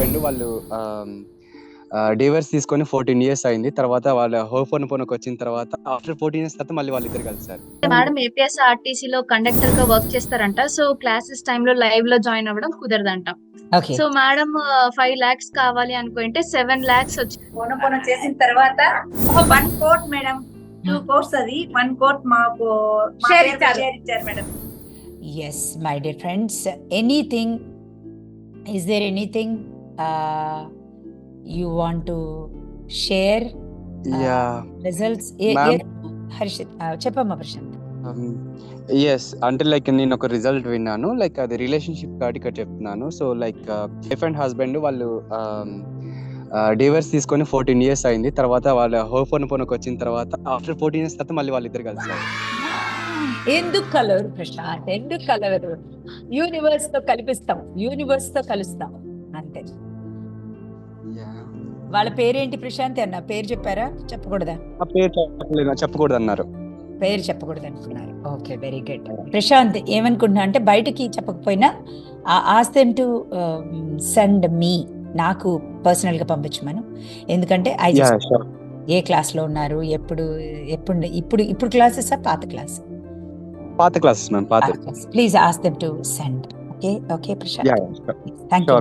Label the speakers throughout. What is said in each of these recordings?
Speaker 1: Husband వాళ్ళు divorce తీసుకొని fourteen years అయింది. తర్వాత వాళ్ళ హోఫోన్ పోనకు వచ్చిన తర్వాత ఆఫ్టర్ ఫోర్టీన్ ఇయర్స్ తర్వాత మళ్ళీ వాళ్ళిద్దరు కలిసారు.
Speaker 2: మేడం ఏపీఎస్ ఆర్టీసీ లో కండక్టర్గా వర్క్ చేస్తారంట. సో క్లాసెస్లో లైవ్లో జాయిన్ అవ్వడం కుదరదంట.
Speaker 3: Okay
Speaker 2: so madam five lakhs కావాలి అనుకుంటే సెవెన్ లాక్స్ వచ్చి
Speaker 4: పోన పోన చేసిన తర్వాత one coat madam two course అది. వన్ కోట్ మాకు. షేర్ ఇచ్చారు. Madam.
Speaker 3: Yes my dear friends anything is there anything you want to share
Speaker 1: ya
Speaker 3: results. Harshit uh, చెప్పమ్మా ప్రశాంత్.
Speaker 1: ఎస్ అంటే లైక్ నేను ఒక రిజల్ట్ విన్నాను లైక్ అది రిలేషన్షిప్ ఇక్కడ చెప్తున్నాను. So like wife and husband వాళ్ళు డివర్స్ తీసుకొని ఫోర్టీన్ ఇయర్స్ అయింది. తర్వాత వాళ్ళ హోఫోన్ పోనకు వచ్చిన తర్వాత ఆఫ్టర్ ఫోర్టీన్ ఇయర్స్ తర్వాత మళ్ళీ వాళ్ళిద్దరు కలిసారు
Speaker 3: ఎందుకు కలవరు ప్రశాంత్? ఎందుకు కలవరు? యూనివర్స్తో కల్పిస్తాం. యూనివర్స్తో కలుస్తాం. అంతే. వాళ్ళ పేరేంటి ప్రశాంత్ అన్న? పేరు చెప్పారా? చెప్పకూడదా?
Speaker 1: ఆ పేరు చెప్పలేదు చెప్పకూడదు అన్నారు.
Speaker 3: పేరు చెప్పకూడదు అనుకున్నారు. ఓకే వెరీ గుడ్ ప్రశాంత్ ఏమనుకుంటున్నా అంటే బయటకి చెప్పకపోయినా ఆస్తం టు సెండ్ మీ నాకు పర్సనల్గా పంపించమను ఎందుకంటే ఐ ఏ క్లాస్లో ఉన్నారు? ఎప్పుడు ఎప్పుడు ఇప్పుడు ఇప్పుడు క్లాసెస్ పాత క్లాస్
Speaker 1: పాత క్లాసెస్ మ్యామ్ పాత.
Speaker 3: Please ఆస్తం to send okay okay Prashant thank you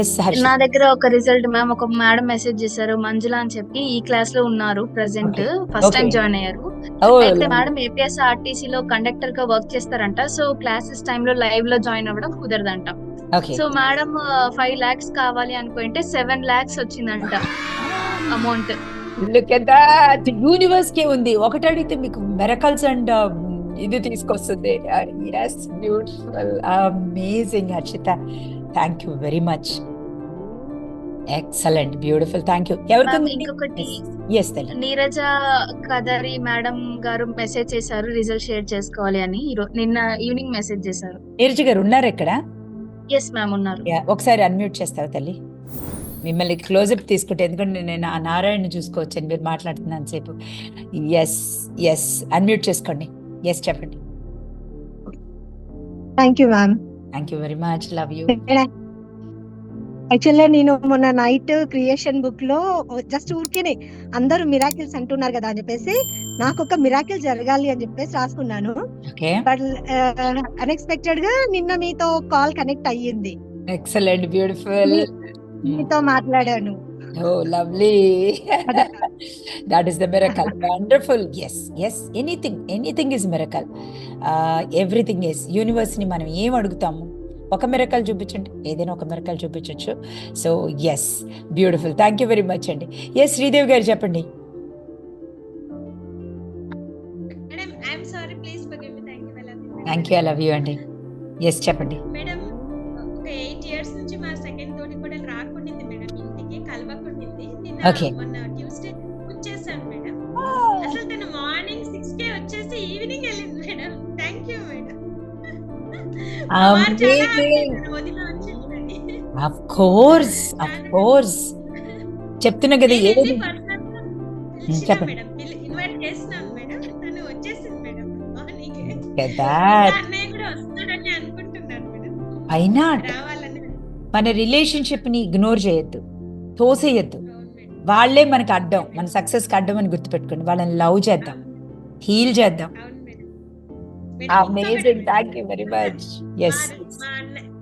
Speaker 3: yes
Speaker 2: నా దగ్గర ఒక రిజల్ట్ మ్యామ్ ఒక మేడం మెసేజ్ చేశారు మంజుల అని చెప్పి ఈ క్లాస్లో ఉన్నారు ప్రెసెంట్ ఫస్ట్ టైం. జాయిన్ అయ్యారు.
Speaker 3: Oh,
Speaker 2: అయితే మేడం ఏపీఎస్ ఆర్టీసీ లో కండక్టర్గా వర్క్ చేస్తారంట. సో క్లాసెస్లో లైవ్లో జాయిన్ అవ్వడం కుదరదంట. సో మేడం ఫైవ్ లాక్స్ కావాలి అనుకుంటే సెవెన్ లాక్స్ వచ్చిందంట అమౌంట్
Speaker 3: యూనివర్స్ కే ఉంది. ఒకటి అడిగితే మీకు మెరకల్స్ అండ్ ఇది తీసుకొస్తుంది. Beautiful amazing Harshitha thank you very much excellent beautiful thank you ఎవరికి
Speaker 2: Ma'am, ఇంకొకటి.
Speaker 3: ఎస్ తల్లి
Speaker 2: నీరజ కదరి మేడం గారు మెసేజ్ చేశారు రిజల్ట్ షేర్ చేసుకోవాలి అని. నిన్న ఈవినింగ్ మెసేజ్ చేశారు.
Speaker 3: నీరజ్ గారు ఉన్నారు ఎక్కడ?
Speaker 2: ఎస్ మ్యామ్ ఉన్నారు.
Speaker 3: ఒకసారి అన్మ్యూట్ చేస్తారా తల్లి? మిమ్మల్ని క్లోజప్ తీసుకుంటే ఎందుకంటే నేను ఆ నారాయణ చూసుకోవచ్చండి మీరు మాట్లాడుతున్నాను సేపు. ఎస్ ఎస్ అన్మ్యూట్ చేసుకోండి. ఎస్ చెప్పండి.
Speaker 5: Thank you ma'am
Speaker 3: thank you very much love you
Speaker 5: యాక్చువల్గా నేను మొన్న నైట్ క్రియేషన్ బుక్లో జస్ట్ ఊరికేనే అందరూ మిరాకిల్స్ అంటున్నారు కదా అని చెప్పేసి నాకు ఒక మిరాకిల్ జరగాలి అని చెప్పేసి రాసుకున్నాను. బట్ అన్ఎక్స్పెక్టెడ్గా నిన్న మీతో కాల్ కనెక్ట్ అయ్యింది.
Speaker 3: ఎక్సలెంట్ బ్యూటిఫుల్
Speaker 5: మీతో మాట్లాడాను.
Speaker 3: ఓ lovely that is the miracle wonderful yes yes anything anything is miracle everything is యూనివర్స్ని మనం ఏం అడుగుతాము? ఒక మిరకల్ చూపించండి. ఏదైనా ఒక మిరకల్ చూపించవచ్చు so yes beautiful thank you very much అండి. ఎస్ శ్రీదేవి గారు చెప్పండి.
Speaker 6: Thank you
Speaker 3: I love you అండి ఎస్ చెప్పండి.
Speaker 6: కలవకుండింది నిన్న
Speaker 3: Okay.
Speaker 6: మొన్న ట్యూస్డే వచ్చేసాను మేడం. అసలు తను మార్నింగ్ సిక్స్ కే వచ్చేసి ఈవినింగ్ వెళ్ళింది madam. Thank you madam.
Speaker 3: Amazing.
Speaker 6: వదిన వచ్చిందని
Speaker 3: అఫ్ కోర్స్ అఫ్ కోర్స్ చెప్తున్నా కదా ఏది? చెప్పండి.
Speaker 6: మేడం. ఇన్వైట్ చేసినాను మేడం. తను వచ్చేసింది మేడం మార్నింగ్.
Speaker 3: కదా.
Speaker 6: అన్నయ్య కూడా వస్తాడని అనుకుంటున్నాను మేడం.
Speaker 3: అయినా మన రిలేషన్షిప్ని ఇగ్నోర్ చేయొద్దు. తోసేయద్దు. వాళ్ళే మనకి అడ్డం మన సక్సెస్కి అడ్డం అని గుర్తుపెట్టుకోండి. వాళ్ళని లవ్ చేద్దాం హీల్ చేద్దాం. Amazing thank you very much yes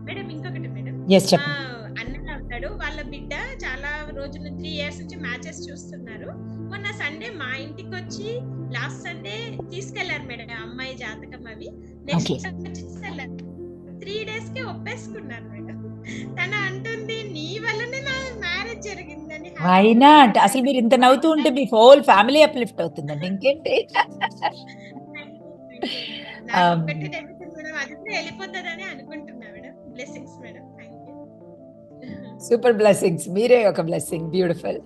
Speaker 6: madam. ఇంకొకటి మేడం.
Speaker 3: ఎస్ చెప్పండి.
Speaker 6: అన్న ఉంటాడు. వాళ్ళ బిడ్డ చాలా రోజులు త్రీ ఇయర్స్ నుంచి మ్యాచెస్ చూస్తున్నారు. మొన్న సండే మా ఇంటికి వచ్చి లాస్ట్ సండే తీసుకెళ్ళారు మేడం అమ్మాయి జాతకం అవి. నెక్స్ట్ త్రీ డేస్కి ఒప్పేసుకున్నారు మేడం. తన
Speaker 3: వై నాట్ అసలు మీరు ఇంత నవ్వుతూ ఉంటే మీ హోల్ ఫ్యామిలీ అప్లిఫ్ట్ అవుతుందండి. ఇంకేంటి?
Speaker 6: నాకు
Speaker 3: Um,
Speaker 6: బ్లెస్సింగ్స్
Speaker 3: సూపర్ మీరే ఒక బ్లెస్సింగ్ బ్యూటిఫుల్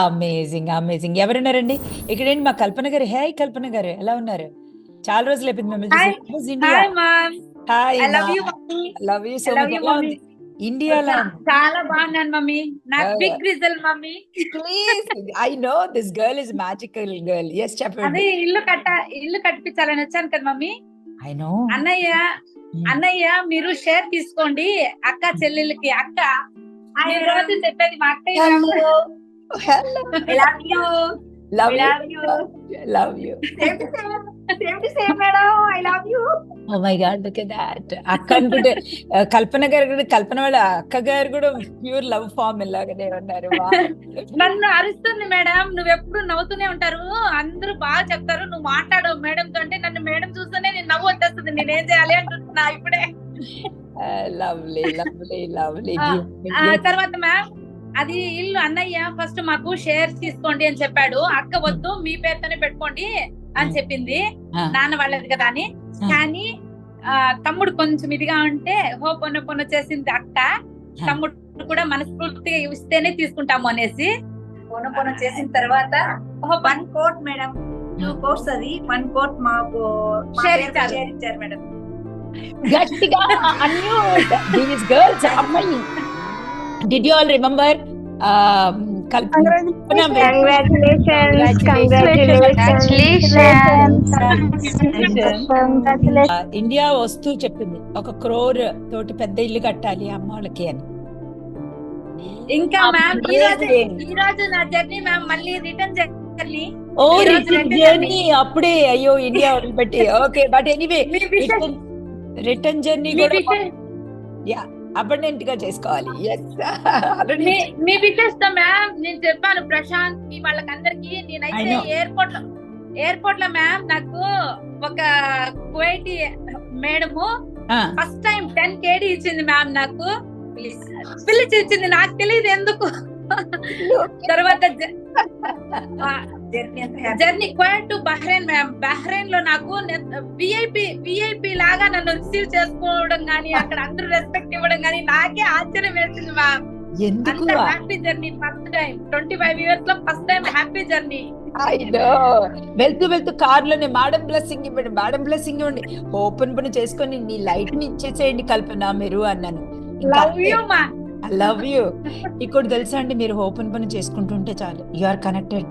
Speaker 3: అమేజింగ్ అమేజింగ్ ఎవరున్నారండి? ఇక్కడేంటి మా కల్పన గారు? హే కల్పన గారు ఎలా ఉన్నారు? చాలా రోజులు అయిపోయింది. మిమ్మల్ని
Speaker 4: hi ma'am
Speaker 3: hi
Speaker 4: I love you mummy
Speaker 3: love you so much ఇండియాలో
Speaker 4: చాలా బాగున్నాను మమ్మీ. నాకు
Speaker 3: Yeah.
Speaker 4: Big result mummy.
Speaker 3: Please I know this girl is magical girl yes
Speaker 4: అదే
Speaker 3: చెప్పండి
Speaker 4: ఇల్లు కట్ట ఇల్లు కట్టించాలని వచ్చాను కదా మమ్మీ.
Speaker 3: ఐ నో
Speaker 4: అన్నయ్య
Speaker 7: అన్నయ్య మీరు షేర్ తీసుకోండి అక్క చెల్లెలకి అక్క ఆయన రోజు చెప్పేది మా అక్కయ్య.
Speaker 3: Hello love you
Speaker 4: love you.
Speaker 3: Love you
Speaker 4: Same to same. Same to same, madam. I love you.
Speaker 3: Oh my God look that అక్క అనుకుంటే కల్పన గారు కూడా కల్పన వాళ్ళ అక్క గారు కూడా ప్యూర్ లవ్ ఫామ్ ఇలాగనే ఉన్నారు.
Speaker 7: నన్ను అరుస్తుంది మేడం నువ్వు ఎప్పుడు నవ్వుతూనే ఉంటారు. అందరూ బాగా చెప్తారు. నువ్వు మాట్లాడు మేడం తో అంటే నన్ను మేడం చూస్తేనే నేను నవ్వు వచ్చేస్తుంది. నేనేం చేయాలి అంటున్నా ఇప్పుడే.
Speaker 3: లవ్లీ లవ్లీ లవ్లీ
Speaker 7: తర్వాత మ్యామ్ అది ఇల్లు అన్నయ్య ఫస్ట్ మాకు షేర్ తీసుకోండి అని చెప్పాడు. అక్క వద్దు మీ పేరుతోనే పెట్టుకోండి అని. చెప్పింది. నాన్న వాళ్ళది కదా అని. కానీ తమ్ముడు కొంచెం ఇదిగా ఉంటే హో పొన్న పొన్న చేసింది అక్క. తమ్ముడు కూడా మనస్ఫూర్తిగా ఇస్తేనే తీసుకుంటాము అనేసి
Speaker 4: పొన పొన చేసిన తర్వాత one quote madam. Two quotes అది. వన్ కోట్ మాకు పేరు
Speaker 7: ఇచ్చారు.
Speaker 4: మేడం.
Speaker 3: గట్టిగా అన్మ్యూట్ దీస్ గర్ల్స్ అమ్మాయి did you all remember
Speaker 8: Congratulations.
Speaker 3: India వస్తూ చెప్పింది. ఒక క్రోర్ తోటి పెద్ద ఇల్లు కట్టాలి అమ్మ వాళ్ళకి అని.
Speaker 7: ఇంకా మ్యామ్ ఈ రోజు
Speaker 3: Amazing.
Speaker 7: ఈ రోజు నా జర్నీ మ్యామ్ మళ్ళీ return journey
Speaker 3: oh return journey అప్పుడే అయ్యో ఇండియా వదిలిపెట్టి. Okay but anyway return journey కూడా
Speaker 7: విషయం
Speaker 3: అబండెంట్గా చేసుకోవాలి
Speaker 7: మీ మీ తో మ్యామ్ నేను చెప్పాను ప్రశాంత్కి వాళ్ళకందరికి నేనైతే. ఎయిర్పోర్ట్లో ఎయిర్పోర్ట్లో మ్యామ్ నాకు ఒక Kuwaiti madam first time ten KD ఇచ్చింది మ్యామ్ నాకు. పిలిచి ఇచ్చింది. నాకు తెలియదు ఎందుకు? తర్వాత
Speaker 4: journey
Speaker 7: Kuwait to Bahrain ma'am బహ్రెయిన్లో నాకు విఐపి విఐపి లాగా నన్ను రిసీవ్ చేసుకోవడం గానీ అక్కడ అందరూ రెస్పెక్ట్ ఇవ్వడం గానీ నాకే ఆశ్చర్యం వేసింది మ్యామ్
Speaker 3: ఎందుకు?
Speaker 7: Happy journey first time twenty five ఇయర్స్లో ఫస్ట్ టైం హ్యాపీ జర్నీ
Speaker 3: వెళ్తూ వెళ్తూ కార్లోనే మేడం బ్లెస్సింగ్ ఇవ్వండి మేడం బ్లెస్సింగ్ ఇవ్వండి. ఓపెన్ పని చేసుకొని నీ లైట్ని ఇచ్చేసేయండి కల్పన మీరు అన్నాను.
Speaker 7: లవ్ యూ మా
Speaker 3: లవ్ యూ ఇక్కడ తెలుసా అండి మీరు ఓపెన్ పని చేసుకుంటుంటే చాలు. You are connected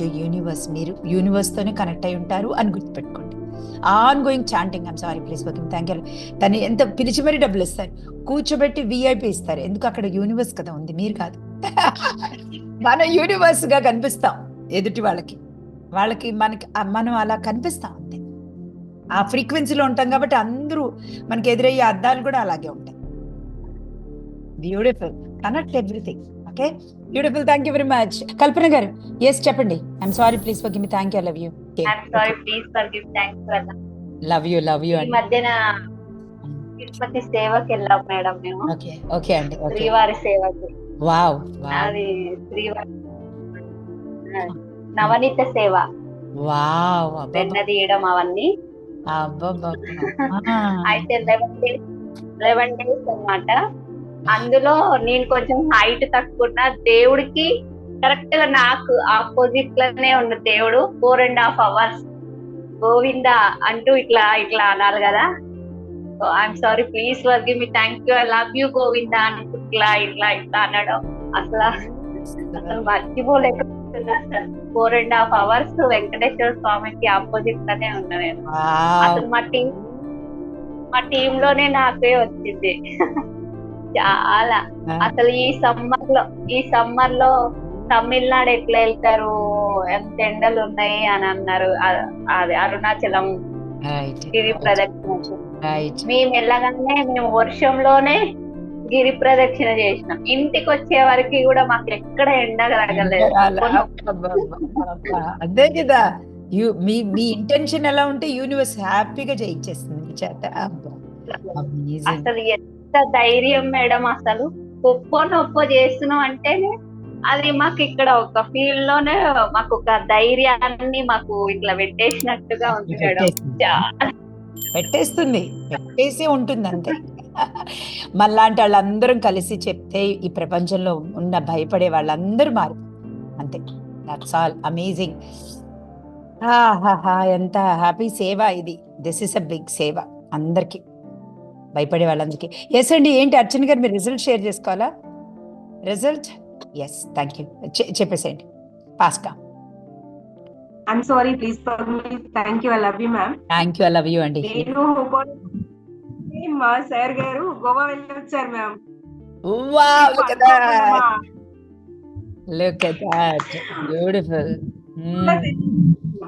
Speaker 3: to universe మీరు యూనివర్స్ తోనే కనెక్ట్ అయి ఉంటారు అని గుర్తుపెట్టుకోండి. Ongoing chanting I'm sorry please okay thank you తను ఎంత పిలిచి మరీ డబ్బులు ఇస్తారు. కూర్చోబెట్టి విఐపి ఇస్తారు. ఎందుకు అక్కడ యూనివర్స్ కదా ఉంది? మీరు కాదు. మన యూనివర్స్గా కనిపిస్తాం ఎదుటి వాళ్ళకి. వాళ్ళకి మనకి మనం అలా కనిపిస్తాం అంతే. ఆ ఫ్రీక్వెన్సీలో ఉంటాం కాబట్టి అందరూ మనకి ఎదురయ్యే అద్దాలు కూడా అలాగే ఉంటాయి. Beautiful connect everything okay? Beautiful thank you very much Kalpana garu yes చెప్పండి. I'm sorry please for me thank you love you
Speaker 8: please forgive. Thanks for that.
Speaker 3: Love you love you
Speaker 8: ఈ
Speaker 3: అండి
Speaker 8: మధ్యన తిరుపతి సేవకి వెళ్ళాం మేడం మేము.
Speaker 3: Okay okay అండి okay
Speaker 8: శ్రీవారి సేవకి.
Speaker 3: వావ్ వావ్
Speaker 8: అది శ్రీవారి నవనీత సేవ.
Speaker 3: వావ్
Speaker 8: వెన్న తీయడం అవన్నీ. అయితే లెవెన్ డేస్ లెవెన్ డేస్ అన్నమాట. అందులో నేను కొంచెం హైట్ తక్కువ ఉన్నా దేవుడికి కరెక్ట్గా నాకు ఆపోజిట్లోనే ఉన్న దేవుడు four and half hours Govinda అంటూ ఇట్లా ఇట్లా అనాలి కదా. So I'm sorry please forgive me thank you I love you Govinda అని ఇట్లా ఇట్లా ఇట్లా అనడం అసలు అసలు మర్చిపోలేకపోతున్నా. Four and half hours Venkateswara స్వామికి ఆపోజిట్లోనే ఉన్నా నేను అసలు మా టీం మా టీమ్లోనే నాకే వచ్చింది. చాలా. అసలు ఈ సమ్మర్లో ఈ సమ్మర్లో తమిళనాడు ఎట్లా వెళ్తారు? ఎంత ఎండలు ఉన్నాయి అని అన్నారు. అది అరుణాచలం గిరి ప్రదక్షిణ మేము వెళ్ళగానే మేము వర్షంలోనే గిరి ప్రదక్షిణ చేసినాం. ఇంటికి వచ్చే వరకు కూడా మాకు ఎక్కడ ఎండ తగలేదు
Speaker 3: అదే కదా. మీ మీ ఇంటెన్షన్ ఎలా ఉంటే యూనివర్స్ హ్యాపీగా చేయించేస్తుంది చేత.
Speaker 8: అసలు ఎంత ధైర్యం మేడం అసలు? ఒప్పో నొప్పో చేస్తున్నాం అంటేనే అది మాకు ఇక్కడ ఒక ఫీల్డ్లోనే మాకు ఒక ధైర్యాన్ని మాకు ఇట్లా పెట్టేసినట్టుగా ఉంది మేడం.
Speaker 3: పెట్టేస్తుంది. పెట్టేసి ఉంటుంది అంతే మళ్ళాంటి వాళ్ళందరం కలిసి చెప్తే ఈ ప్రపంచంలో ఉన్న భయపడే వాళ్ళందరూ మారు. అంతే. దట్స్ ఆల్ అమేజింగ్ ఎంత హ్యాపీ సేవ ఇది. దిస్ ఇస్ అ బిగ్ సేవ అందరికి. భయపడే వాళ్ళందరికీ ఎస్ అండి ఏంటి అర్చన గారు మీరు రిజల్ట్ షేర్ చేసుకోవాలా రిజల్ట్ ఎస్ థ్యాంక్ యూ చెప్పేసేయండి పాస్కా
Speaker 9: please forgive me. Thank you. I love you, ma'am.
Speaker 3: Thank you I love you అండి
Speaker 9: నేను మా సార్ గారు గోవా వెళ్ళి వచ్చారు ma'am
Speaker 3: Wow, look at that. Look at that. Beautiful. Hmm.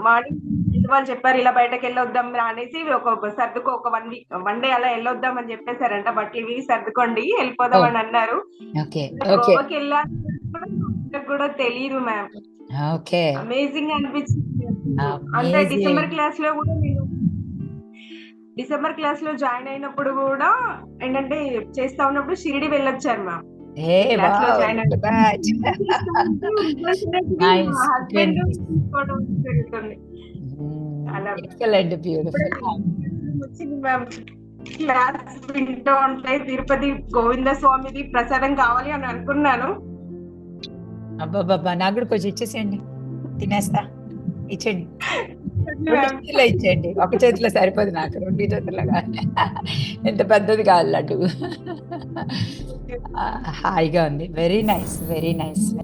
Speaker 9: Morning వాళ్ళు చెప్పారు ఇలా బయటకు వెళ్ళొద్దాం అనేసి ఒక సర్దుకో ఒక వన్ వీక్ వన్ డే అలా వెళ్ళొద్దాం అని చెప్పేశారంట. బట్టలు ఇవి సర్దుకోండి వెళ్ళిపోదాం అని అన్నారు. గోవాకి కూడా తెలియదు మ్యామ్.
Speaker 3: okay.
Speaker 9: అమేజింగ్ అనిపించింది. అంటే. డిసెంబర్ క్లాస్లో కూడా నేను డిసెంబర్ క్లాస్లో జాయిన్ అయినప్పుడు కూడా ఏంటంటే చేస్తా ఉన్నప్పుడు షిరిడి వెళ్ళొచ్చారు మ్యామ్. జరుగుతుంది. అలా. వచ్చింది మ్యామ్ క్లాస్ వింటూ ఉంటే తిరుపతి గోవింద స్వామిది ప్రసాదం కావాలి అని అనుకున్నాను.
Speaker 3: అబ్బాబ్బా నాకు కూడా కొంచెం ఇచ్చేసేయండి. తినేస్తా. ఇచ్చేయండి. చేతిలో ఇచ్చేయండి. ఒక చేతిలో సరిపోదు నాకు రెండు చేతుల్లో కాదు. ఎంత పెద్దది కాదు లడ్డు. హాయిగా ఉంది. Very nice very nice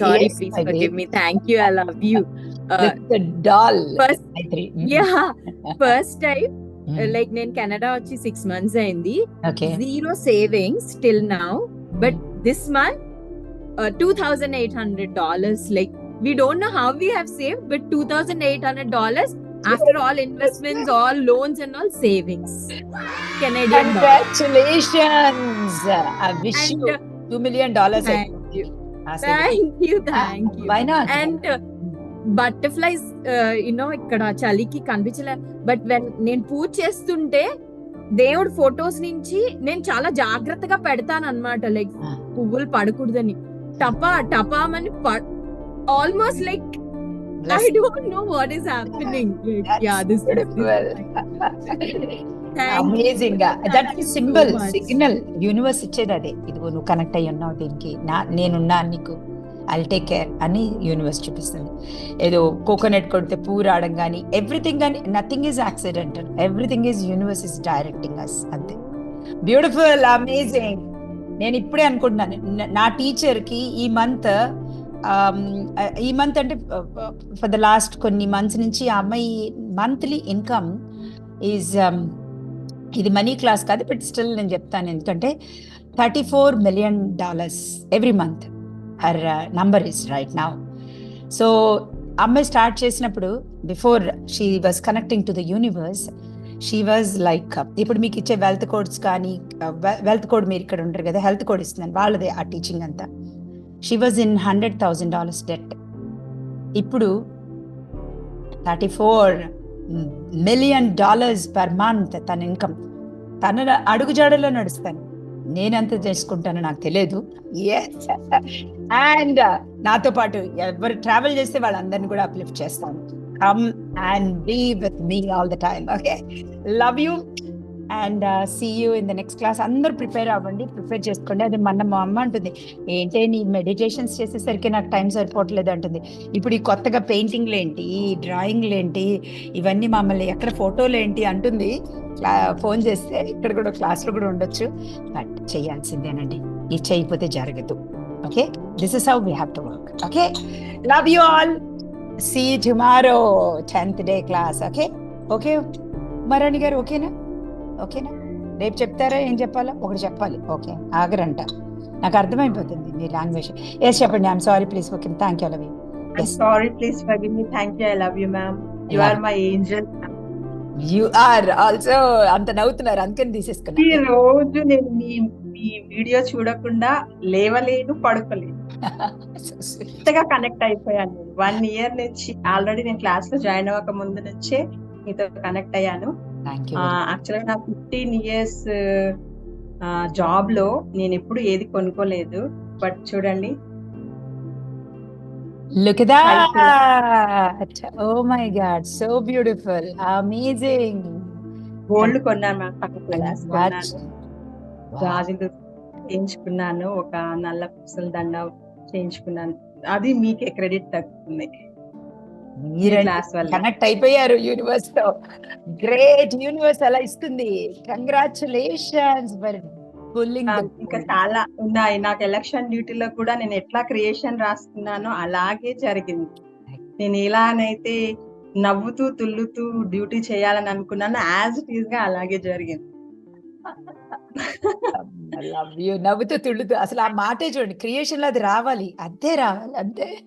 Speaker 10: sorry.
Speaker 3: yes,
Speaker 10: Please
Speaker 3: my
Speaker 10: forgive
Speaker 3: baby.
Speaker 10: me. Thank you. I love you. Uh,
Speaker 3: doll
Speaker 10: first, yeah, first time,
Speaker 3: Hmm.
Speaker 10: uh, like నేను కెనడా వచ్చి సిక్స్ మంత్స్ అయింది
Speaker 3: okay
Speaker 10: zero savings till now but this month two thousand eight hundred dollars like we don't know how we have save but two thousand eight hundred dollars after all investments all loans and all savings Canadian
Speaker 3: congratulations I wish you
Speaker 10: And, uh,
Speaker 3: two million dollars
Speaker 10: thank you thank you thank you
Speaker 3: why not
Speaker 10: and butterflies you know ఇక్కడ చలికి కనిపించలే. But when నేను పూజ చేస్తుంటే దేవుడు photos నుంచి నేను చాలా జాగ్రత్తగా పెడతాను అనమాట లైక్. పువ్వులు పడకూడదని. టపా టపామని almost like I don't know what is happening yeah this
Speaker 3: amazing that symbol. Signal universe ఇచ్చేది అదే. ఇదిగో నువ్వు కనెక్ట్ అయ్యి ఉన్నావు దీనికి. నా నేనున్నా నీకు. ఐ టేక్ కేర్ అని యూనివర్స్ చూపిస్తుంది. ఏదో కోకోనట్ కొడితే పూ రావడం కానీ ఎవ్రీథింగ్ కానీ nothing is accidental everything is universe is directing us అంతే. బ్యూటిఫుల్ అమేజింగ్ నేను ఇప్పుడే అనుకుంటున్నాను. నా టీచర్కి ఈ మంత్ um, ఈ మంత్ అంటే ఫర్ ద లాస్ట్ కొన్ని మంత్స్ నుంచి ఆ అమ్మాయి మంత్లీ ఇన్కమ్ ఈజ్ ఇది మనీ క్లాస్ కాదు బట్ స్టిల్ నేను చెప్తాను. ఎందుకంటే thirty four million dollars every month her number is right now so అమ్మాయి స్టార్ట్ చేసినప్పుడు before she was connecting to the universe she was like ఇప్పుడు మీకు ఇచ్చే వెల్త్ కోడ్స్ కానీ uh, వెల్త్ కోడ్ మీరు ఇక్కడ ఉంటారు కదా హెల్త్ కోడ్ ఇస్తుందని వాళ్ళదే ఆ టీచింగ్ అంతా. She was in hundred thousand dollars debt ఇప్పుడు thirty four million dollars per month తన ఇన్కమ్ తన అడుగుజాడలో నడుస్తాను. నేనెంత చేసుకుంటానో నాకు తెలియదు. అండ్ నాతో పాటు ఎవరు ట్రావెల్ చేస్తే వాళ్ళందరినీ కూడా అప్లిఫ్ట్ చేస్తాను. Come and be with me all the time okay love you and see you in the next class అందరూ ప్రిపేర్ అవ్వండి ప్రిపేర్ చేసుకోండి. అది మన మా అమ్మ అంటుంది. ఏంటి నీ మెడిటేషన్స్ చేసేసరికి నాకు టైం సరిపోవట్లేదు అంటుంది. ఇప్పుడు ఈ కొత్తగా పెయింటింగ్లు ఏంటి డ్రాయింగ్లు ఏంటి ఇవన్నీ మమ్మల్ని ఎక్కడ ఫోటోలు ఏంటి అంటుంది ఫోన్ చేస్తే ఇక్కడ కూడా క్లాస్లో కూడా ఉండొచ్చు. బట్ చేయాల్సిందేనండి. ఇది చేయకపోతే జరగదు. Okay? This is how we have to work okay? Love you all see tomorrow tenth day class okay? Okay? మరణి గారు ఓకేనా? ఓకేనా? రేపు చెప్తారా? ఏం చెప్పాలా? ఒకటి చెప్పాలి. ఓకే. ఆగరంట. నాకు అర్థమైపోతుంది మీ లాంగ్వేజ్. ఎస్ చెప్పండి. I'm sorry please okay thank you love you
Speaker 11: please forgive me. Thank you. I love you, ma'am. You
Speaker 3: Yeah.
Speaker 11: are my angel.
Speaker 3: You are also అంత నవ్వుతున్నారు. అందుకని
Speaker 11: ఈ
Speaker 3: తీసేసుకున్నా
Speaker 11: రోజు నేను మీ మీ వీడియో చూడకుండా లేవలేను పడుకోలేను. అంతగా కనెక్ట్ అయిపోయాను. వన్ ఇయర్ నుంచి ఆల్రెడీ నేను క్లాస్లో జాయిన్ అవ్వక ముందు నుంచే మీతో కనెక్ట్ అయ్యాను.
Speaker 3: థ్యాంక్ యూ
Speaker 11: యాక్చువల్గా నా ఫిఫ్టీన్ ఇయర్స్ జాబ్లో నేను ఎప్పుడు ఏది కొనుక్కోలేదు. బట్ చూడండి.
Speaker 3: Look at that! Oh my God, so beautiful, amazing.
Speaker 11: Gold కొన్నాను మ్యామ్ పక్కన గాజులు చేయించుకున్నాను ఒక నల్ల పుసల దండ చేయించుకున్నాను. అది మీకే క్రెడిట్ తగ్గుతుంది.
Speaker 3: కనెక్ట్ అయిపోయారు యూనివర్స్తో గ్రేట్ యూనివర్స్ అలా ఇస్తుంది. కంగ్రాచులేషన్స్
Speaker 11: ఇంకా చాలా ఉన్నాయి. నాకు ఎలక్షన్ డ్యూటీలో కూడా నేను ఎట్లా క్రియేషన్ రాసుకున్నానో అలాగే జరిగింది. నేను ఎలానైతే నవ్వుతూ తుల్లుతూ డ్యూటీ చేయాలని అనుకున్నానో. యాజ్ ఇట్ ఈస్గా అలాగే జరిగింది.
Speaker 3: లవ్ యూ నవ్వుతూ తుళ్ళుతూ అసలు ఆ మాటే చూడండి. క్రియేషన్లో అది రావాలి. అంతే రావాలి. అంతే.